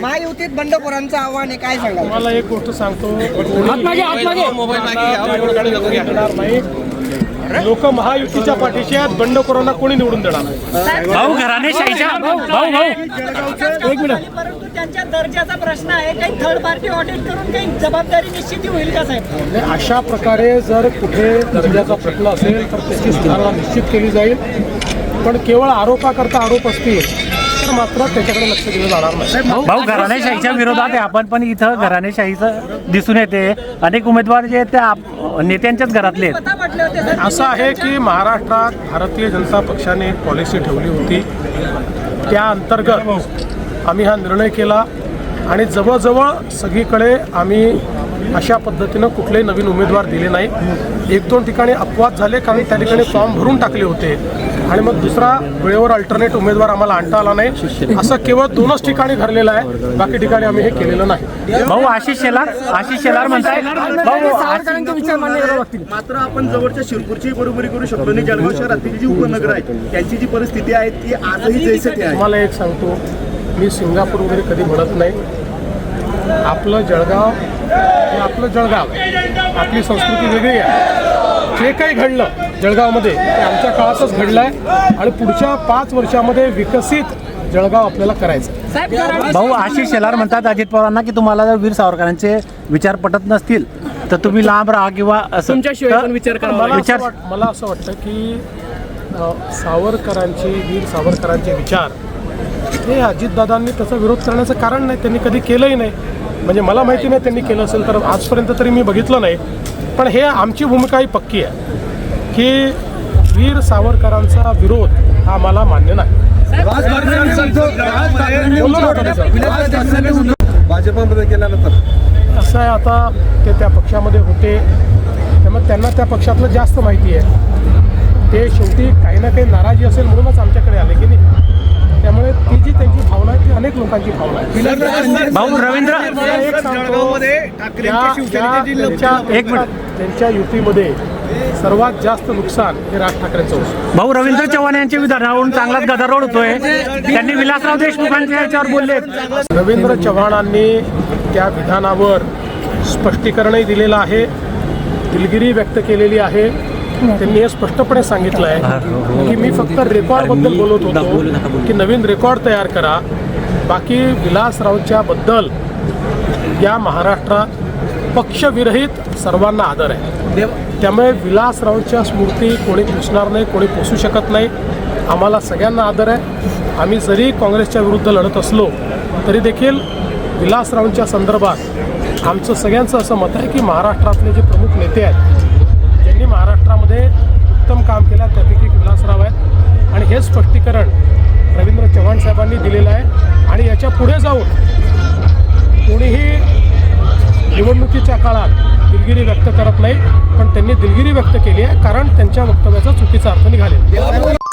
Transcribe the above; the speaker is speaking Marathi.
महायुतीत बंडखोरांचं आव्हान आहे काय सांगाल? मला एक गोष्ट सांगतो. लोक महायुतीच्या पाठीशी आहेत बंडखोरांना कोणी निवडून देणार नाही. भाऊ घराणेशाहीच्या भाऊ भाऊ एक मिनिट. परंतु त्यांच्या दर्जाचा प्रश्न आहे काही थर्ड पार्टी ऑडिट करून काही जबाबदारी निश्चिती होईल का साहेब? अशा प्रकारे जर कुठे दर्जाचा प्रश्न असेल तर त्याची सुधारणा निश्चित केली जाईल. पण केवळ आरोपाकरता आरोप असतील तर मात्र त्याच्याकडे लक्ष दिलं जाणार नाही. भाऊ घराणेशाहीच्या विरोधात आहे. आपण पण इथं घराणेशाहीचं दिसून येते. अनेक उमेदवार जे आहेत ते आप- नेत्यांच्याच घरातले आहेत. असं आहे की महाराष्ट्रात भारतीय जनता पक्षाने एक पॉलिसी ठेवली होती. त्या अंतर्गत आम्ही हा निर्णय केला आणि जवळजवळ सगळीकडे आम्ही अशा पद्धतीनं कुठलेही नवीन उमेदवार दिले नाही एक दोन ठिकाणी अपवाद झाले कारण त्या ठिकाणी फॉर्म भरून टाकले होते. आणि मग दुसरा वेळेवर अल्टरनेट उमेदवार आम्हाला आणता आला नाही. असं केवळ दोनच ठिकाणी ठरलेलं आहे. बाकी ठिकाणी आम्ही हे केलेलं नाही. भाऊ आशिष शेलार आशिष शेलार म्हणताय. मात्र आपण जवळच्या शिरपूरची बरोबरी करू शकलो नाही. जळगाव शहरातील जी उपनगर आहेत त्यांची जी परिस्थिती आहे ती आजही जैसे ती आहे. तुम्हाला एक सांगतो. मी सिंगापूर वगैरे कधी म्हणत नाही. आपलं जळगाव हे आपलं जळगाव आहे. आपली संस्कृती वेगळी आहे. जे काही घडलं जळगावमध्ये ते आमच्या काळातच घडलं आहे आणि पुढच्या पाच वर्षामध्ये विकसित जळगाव आपल्याला करायचं. भाऊ आशिष शेलार म्हणतात अजित पवारांना की तुम्हाला जर वीर सावरकरांचे विचार पटत नसतील तर तुम्ही लांब राहा किंवा असं विचार असं वाट मला असं वाटतं की सावरकरांचे वीर सावरकरांचे विचार हे अजितदादांनी त्याचा विरोध करण्याचं कारण नाही त्यांनी कधी केलंही नाही. म्हणजे मला माहिती नाही त्यांनी केलं असेल तर आजपर्यंत तरी मी बघितलं नाही. पण हे आमची भूमिका ही पक्की आहे की वीर सावरकरांचा विरोध हा मला मान्य नाही. भाजपमध्ये केल्यानंतर असं आहे आता ते त्या पक्षामध्ये होते. त्यामुळे त्यांना त्या पक्षातलं जास्त माहिती आहे. ते शेवटी काही ना काही नाराजी असेल म्हणूनच आमच्याकडे आले की नाही? त्यामुळे ती जी त्यांची भावना आहे ती अनेक लोकांची भावना आहे. भाऊ रवींद्र एक सांगतो, एक मिनिट. त्यांच्या युतीमध्ये सर्वात जास्त नुकसान हे राज ठाकरेंचं होतं. भाऊ रवींद्र चव्हाण यांच्या विधानावरून चांगलाच गदारोळ होतोय. त्यांनी विलासराव देशमुखांच्या याच्यावर बोलले रवींद्र चव्हाणांनी त्या विधानावर स्पष्टीकरणही दिलेलं आहे. दिलगिरी व्यक्त केलेली आहे. त्यांनी हे स्पष्टपणे सांगितलं आहे की मी फक्त रेकॉर्डबद्दल बोलत होतो की नवीन रेकॉर्ड तयार करा. बाकी विलासरावच्या बद्दल या महाराष्ट्रात पक्षविरहित सर्वांना आदर आहे. त्यामुळे विलासरावच्या स्मृती कोणी पुसणार नाही कोणी पुसू शकत नाही. आम्हाला सगळ्यांना आदर आहे. आम्ही जरी काँग्रेसच्या विरुद्ध लढत असलो तरी देखील विलासरावांच्या संदर्भात आमचं सगळ्यांचं असं मत आहे की महाराष्ट्रातले जे प्रमुख नेते आहेत महाराष्ट्रामध्ये उत्तम काम केलं त्यापैकी एक विलासराव आहेत. आणि हे स्पष्टीकरण रवींद्र चव्हाण साहेबांनी दिलेलं आहे. आणि याच्यापुढे जाऊन कोणीही निवडणुकीच्या काळात दिलगिरी व्यक्त करत नाही पण त्यांनी दिलगिरी व्यक्त केली आहे कारण त्यांच्या वक्तव्याचा चुकीचा अर्थ निघाले